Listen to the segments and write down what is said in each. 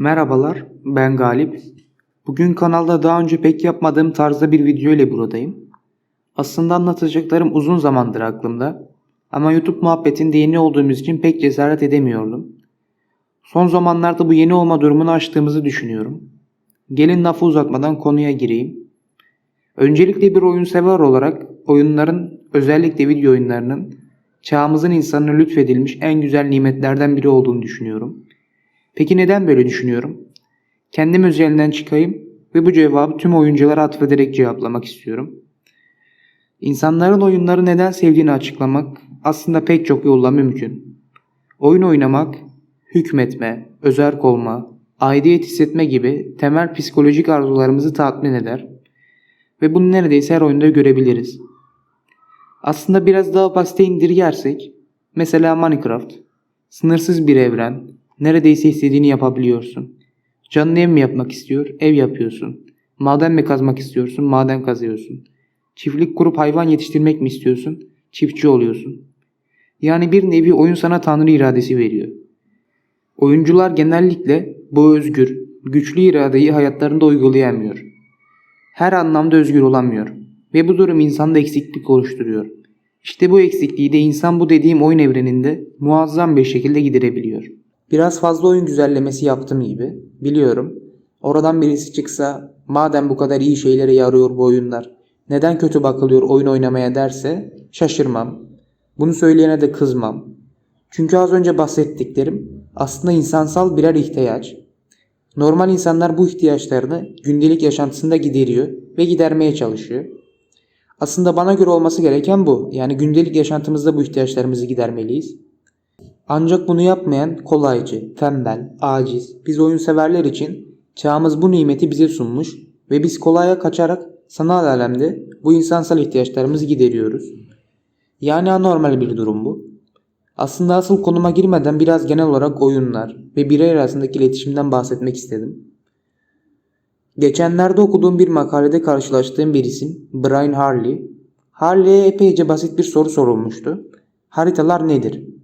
Merhabalar, ben Galip. Bugün kanalda daha önce pek yapmadığım tarzda bir video ile buradayım. Aslında anlatacaklarım uzun zamandır aklımda. Ama YouTube muhabbetinde yeni olduğumuz için pek cesaret edemiyordum. Son zamanlarda bu yeni olma durumunu aştığımızı düşünüyorum. Gelin lafı uzatmadan konuya gireyim. Öncelikle bir oyun sever olarak oyunların, özellikle video oyunlarının çağımızın insanına lütfedilmiş en güzel nimetlerden biri olduğunu düşünüyorum. Peki neden böyle düşünüyorum? Kendim özelinden çıkayım ve bu cevabı tüm oyunculara atfederek cevaplamak istiyorum. İnsanların oyunları neden sevdiğini açıklamak aslında pek çok yolla mümkün. Oyun oynamak, hükmetme, özerk olma, aidiyet hissetme gibi temel psikolojik arzularımızı tatmin eder ve bunu neredeyse her oyunda görebiliriz. Aslında biraz daha basite indirgersek, mesela Minecraft, sınırsız bir evren, neredeyse istediğini yapabiliyorsun. Canın ev mi yapmak istiyor? Ev yapıyorsun. Maden mi kazmak istiyorsun? Maden kazıyorsun. Çiftlik kurup hayvan yetiştirmek mi istiyorsun? Çiftçi oluyorsun. Yani bir nevi oyun sana tanrı iradesi veriyor. Oyuncular genellikle bu özgür, güçlü iradeyi hayatlarında uygulayamıyor. Her anlamda özgür olamıyor ve bu durum insanda eksiklik oluşturuyor. İşte bu eksikliği de insan bu dediğim oyun evreninde muazzam bir şekilde giderebiliyor. Biraz fazla oyun güzellemesi yaptım gibi. Biliyorum. Oradan birisi çıksa madem bu kadar iyi şeylere yarıyor bu oyunlar neden kötü bakılıyor oyun oynamaya derse şaşırmam. Bunu söyleyene de kızmam. Çünkü az önce bahsettiklerim aslında insansal birer ihtiyaç. Normal insanlar bu ihtiyaçlarını gündelik yaşantısında gideriyor ve gidermeye çalışıyor. Aslında bana göre olması gereken bu. Yani gündelik yaşantımızda bu ihtiyaçlarımızı gidermeliyiz. Ancak bunu yapmayan kolaycı, tembel, aciz, biz oyun severler için çağımız bu nimeti bize sunmuş ve biz kolaya kaçarak sanal alemde bu insansal ihtiyaçlarımızı gideriyoruz. Yani anormal bir durum bu. Aslında asıl konuma girmeden biraz genel olarak oyunlar ve birey arasındaki iletişimden bahsetmek istedim. Geçenlerde okuduğum bir makalede karşılaştığım bir isim Brian Harley. Harley'e epeyce basit bir soru sorulmuştu. Haritalar nedir?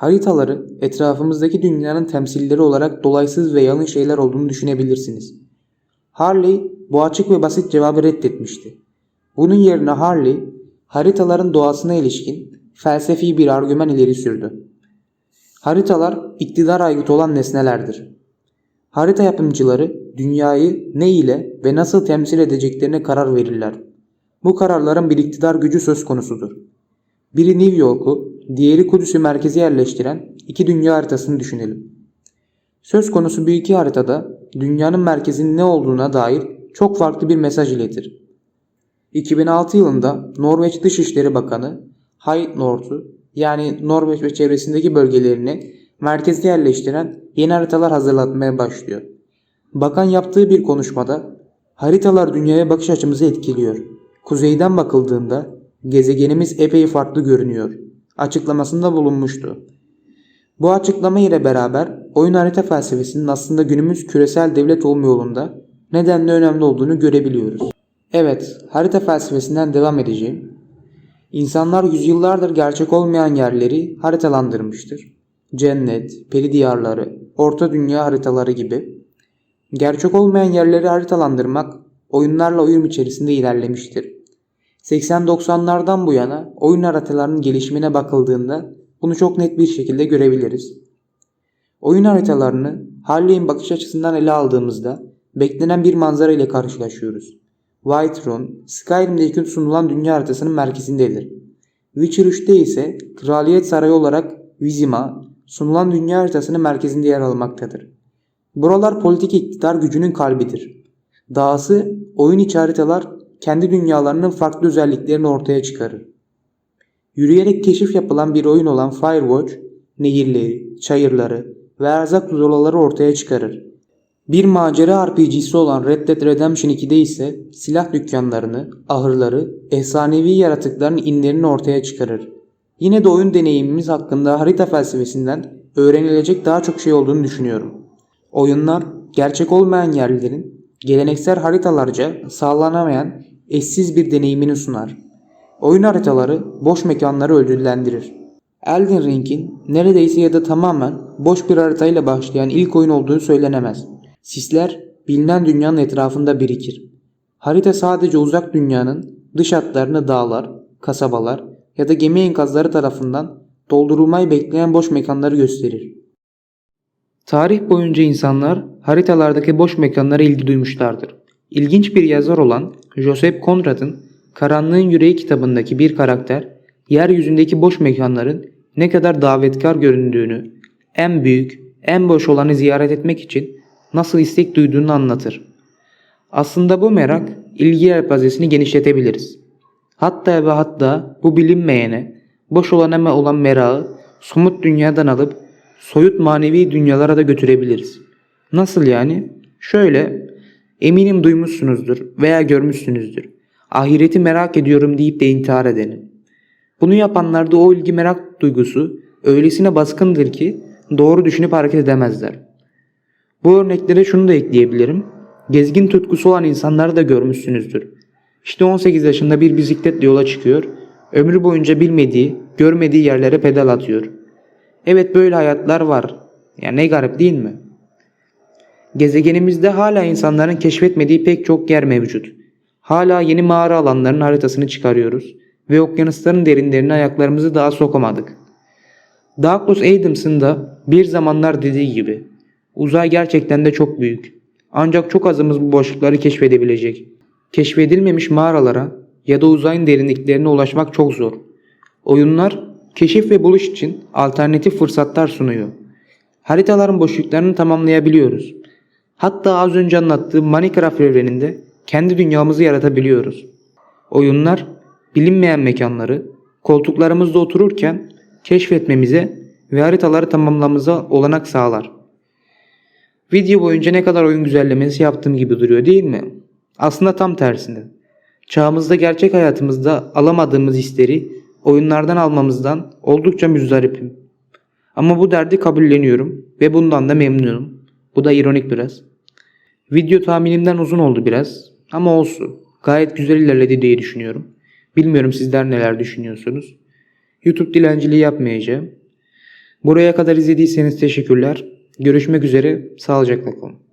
Haritaları etrafımızdaki dünyanın temsilleri olarak dolaysız ve yalın şeyler olduğunu düşünebilirsiniz. Harley bu açık ve basit cevabı reddetmişti. Bunun yerine Harley haritaların doğasına ilişkin felsefi bir argüman ileri sürdü. Haritalar iktidar aygıtı olan nesnelerdir. Harita yapımcıları dünyayı ne ile ve nasıl temsil edeceklerine karar verirler. Bu kararların bir iktidar gücü söz konusudur. Biri New York'u, diğeri Kudüs'ü merkeze yerleştiren iki dünya haritasını düşünelim. Söz konusu bu iki haritada dünyanın merkezinin ne olduğuna dair çok farklı bir mesaj iletir. 2006 yılında Norveç Dışişleri Bakanı Hayt North'u yani Norveç ve çevresindeki bölgelerini merkezde yerleştiren yeni haritalar hazırlatmaya başlıyor. Bakan yaptığı bir konuşmada haritalar dünyaya bakış açımızı etkiliyor. Kuzeyden bakıldığında gezegenimiz epey farklı görünüyor açıklamasında bulunmuştu. Bu açıklama ile beraber oyun harita felsefesinin aslında günümüz küresel devlet olma yolunda nedenle önemli olduğunu görebiliyoruz. Evet, harita felsefesinden devam edeceğim. İnsanlar yüzyıllardır gerçek olmayan yerleri haritalandırmıştır. Cennet, peri diyarları, orta dünya haritaları gibi. Gerçek olmayan yerleri haritalandırmak oyunlarla uyum içerisinde ilerlemiştir. 80-90'lardan bu yana oyun haritalarının gelişimine bakıldığında bunu çok net bir şekilde görebiliriz. Oyun haritalarını Harley'in bakış açısından ele aldığımızda beklenen bir manzara ile karşılaşıyoruz. Whiterun, Skyrim'de ilk sunulan dünya haritasının merkezindedir. Witcher 3'te ise Kraliyet Sarayı olarak Vizima, sunulan dünya haritasının merkezinde yer almaktadır. Buralar politik iktidar gücünün kalbidir. Dahası oyun içi haritalar kendi dünyalarının farklı özelliklerini ortaya çıkarır. Yürüyerek keşif yapılan bir oyun olan Firewatch, nehirleri, çayırları ve erzak zolaları ortaya çıkarır. Bir macera RPG'si olan Red Dead Redemption 2'de ise silah dükkanlarını, ahırları, efsanevi yaratıkların inlerini ortaya çıkarır. Yine de oyun deneyimimiz hakkında harita felsefesinden öğrenilecek daha çok şey olduğunu düşünüyorum. Oyunlar gerçek olmayan yerlerin geleneksel haritalarca sağlanamayan eşsiz bir deneyimini sunar. Oyun haritaları boş mekanları ödüllendirir. Elden Ring'in neredeyse ya da tamamen boş bir haritayla başlayan ilk oyun olduğu söylenemez. Sisler bilinen dünyanın etrafında birikir. Harita sadece uzak dünyanın dış hatlarını dağlar, kasabalar ya da gemi enkazları tarafından doldurulmayı bekleyen boş mekanları gösterir. Tarih boyunca insanlar haritalardaki boş mekanlara ilgi duymuşlardır. İlginç bir yazar olan Joseph Conrad'ın Karanlığın Yüreği kitabındaki bir karakter, yeryüzündeki boş mekanların ne kadar davetkar göründüğünü, en büyük, en boş olanı ziyaret etmek için nasıl istek duyduğunu anlatır. Aslında bu merak ilgi yelpazesini genişletebiliriz. Hatta ve hatta bu bilinmeyene, boş olana mı olan merağı somut dünyadan alıp soyut manevi dünyalara da götürebiliriz. Nasıl yani? Şöyle, eminim duymuşsunuzdur veya görmüşsünüzdür. Ahireti merak ediyorum deyip de intihar edeni. Bunu yapanlarda o ilgi merak duygusu öylesine baskındır ki doğru düşünüp hareket edemezler. Bu örneklere şunu da ekleyebilirim. Gezgin tutkusu olan insanları da görmüşsünüzdür. İşte 18 yaşında bir bisikletle yola çıkıyor. Ömrü boyunca bilmediği, görmediği yerlere pedal atıyor. Evet böyle hayatlar var. Ya ne garip değil mi? Gezegenimizde hala insanların keşfetmediği pek çok yer mevcut. Hala yeni mağara alanlarının haritasını çıkarıyoruz ve okyanusların derinlerine ayaklarımızı daha sokamadık. Douglas Adams'ın da bir zamanlar dediği gibi uzay gerçekten de çok büyük. Ancak çok azımız bu boşlukları keşfedebilecek. Keşfedilmemiş mağaralara ya da uzayın derinliklerine ulaşmak çok zor. Oyunlar keşif ve buluş için alternatif fırsatlar sunuyor. Haritaların boşluklarını tamamlayabiliyoruz. Hatta az önce anlattığım Minecraft evreninde kendi dünyamızı yaratabiliyoruz. Oyunlar bilinmeyen mekanları koltuklarımızda otururken keşfetmemize ve haritaları tamamlamamıza olanak sağlar. Video boyunca ne kadar oyun güzellemesi yaptığım gibi duruyor değil mi? Aslında tam tersine. Çağımızda gerçek hayatımızda alamadığımız hisleri oyunlardan almamızdan oldukça müzdaripim. Ama bu derdi kabulleniyorum ve bundan da memnunum. Bu da ironik biraz. Video tahminimden uzun oldu biraz ama olsun. Gayet güzel ilerledi diye düşünüyorum. Bilmiyorum sizler neler düşünüyorsunuz. YouTube dilenciliği yapmayacağım. Buraya kadar izlediyseniz teşekkürler. Görüşmek üzere. Sağlıcakla kalın.